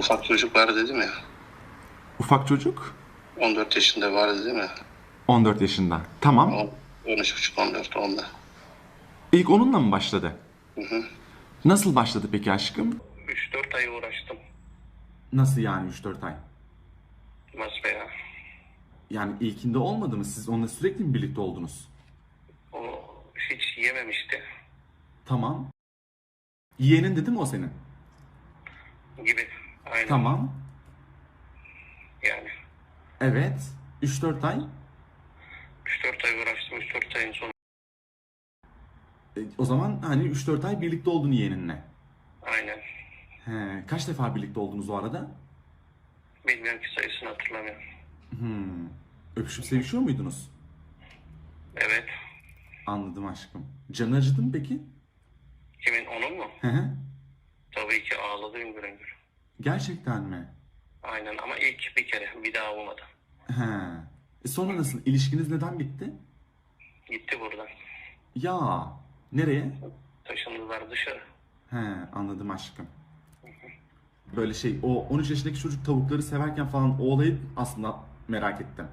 Ufak çocuk var dedim ya. Ufak çocuk 14 yaşında vardı değil mi? 14 yaşında. Tamam. 13,5-14 onda. İlk onunla mı başladı? Hı hı. Nasıl başladı peki aşkım? 3-4 ay uğraştım. Nasıl yani 3-4 ay? Basbaya. Yani ilkinde olmadı mı? Siz onunla sürekli mi birlikte oldunuz? O hiç yememişti Tamam. Yeğenin dedi mi o senin? Aynen. Tamam. Yani Evet. 3-4 ay. 3-4 ay uğraştım. 3-4 ayın sonu. E, o zaman hani 3-4 ay birlikte oldun yeğeninle. Aynen. He, kaç defa birlikte oldunuz o arada? Bilmiyorum ki sayısını hatırlamıyorum. Hmm. Öpüşüp sevişiyor muydunuz? Evet. Anladım aşkım. Canı acıdı mı peki? Kimin onun mu? Hı hı. Tabii ki ağladı hüngür hüngür. Gerçekten mi? Aynen ama ilk bir kere bir daha olmadı. He. E sonra nasıl? İlişkiniz neden bitti? Gitti buradan. Ya. Nereye? Taşındılar dışarı. He, anladım aşkım. Böyle şey, o 13 yaşındaki çocuk tavukları severken falan o olayı aslında merak ettim.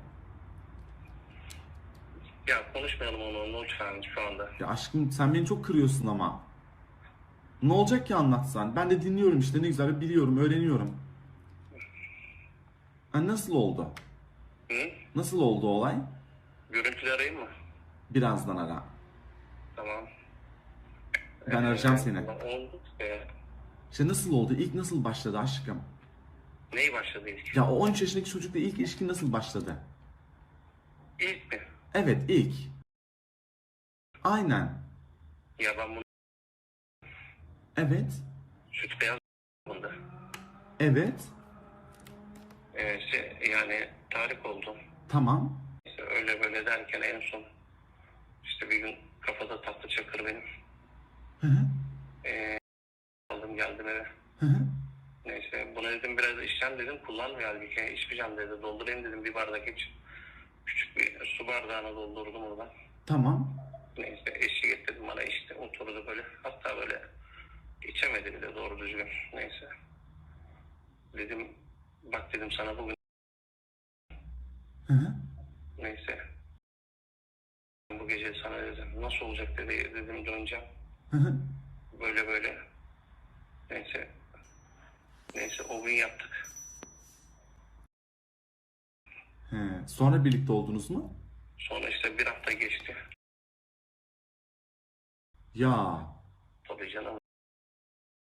Ya konuşmayalım onu lütfen şu anda. Ya aşkım sen beni çok kırıyorsun ama. Ne olacak ki anlatsan? Ben de dinliyorum işte ne güzel biliyorum, öğreniyorum. Ha, nasıl oldu? Hı? Nasıl oldu olay? Görüntülü arayayım mı? Birazdan ara. Tamam. Ben arayacağım seni. Oldu. Ee, İşte nasıl oldu? İlk nasıl başladı aşkım? neyi başladı ilk? Ya o 13 yaşındaki çocukla ilk ilişkin nasıl başladı? İlk mi? Evet ilk. Aynen. Ya ben bunu Evet. süt beyaz bunda. Evet. Ee, işte yani tarih oldu. Tamam. İşte öyle böyle derken en son işte bir gün kafada tatlı çakır benim. Hı hı. Ee, aldım geldim eve. Hı hı. Neyse bunu dedim biraz içeceğim dedim kullanmıyor halbuki içmeyeceğim dedi. Doldurayım dedim bir bardak iç. Küçük bir su bardağına doldurdum oradan. Tamap. Neyse eşlik ettirdim bana işte Dedim bak dedim sana bugün Hı hı. neyse. Bu gece sana dedim nasıl olacak dedi dedim döneceğim. Hı hı. Böyle böyle. Neyse. Neyse o gün yaptık. He. Sonra birlikte oldunuz mu? Sonra işte bir hafta geçti. Ya. Tabii canım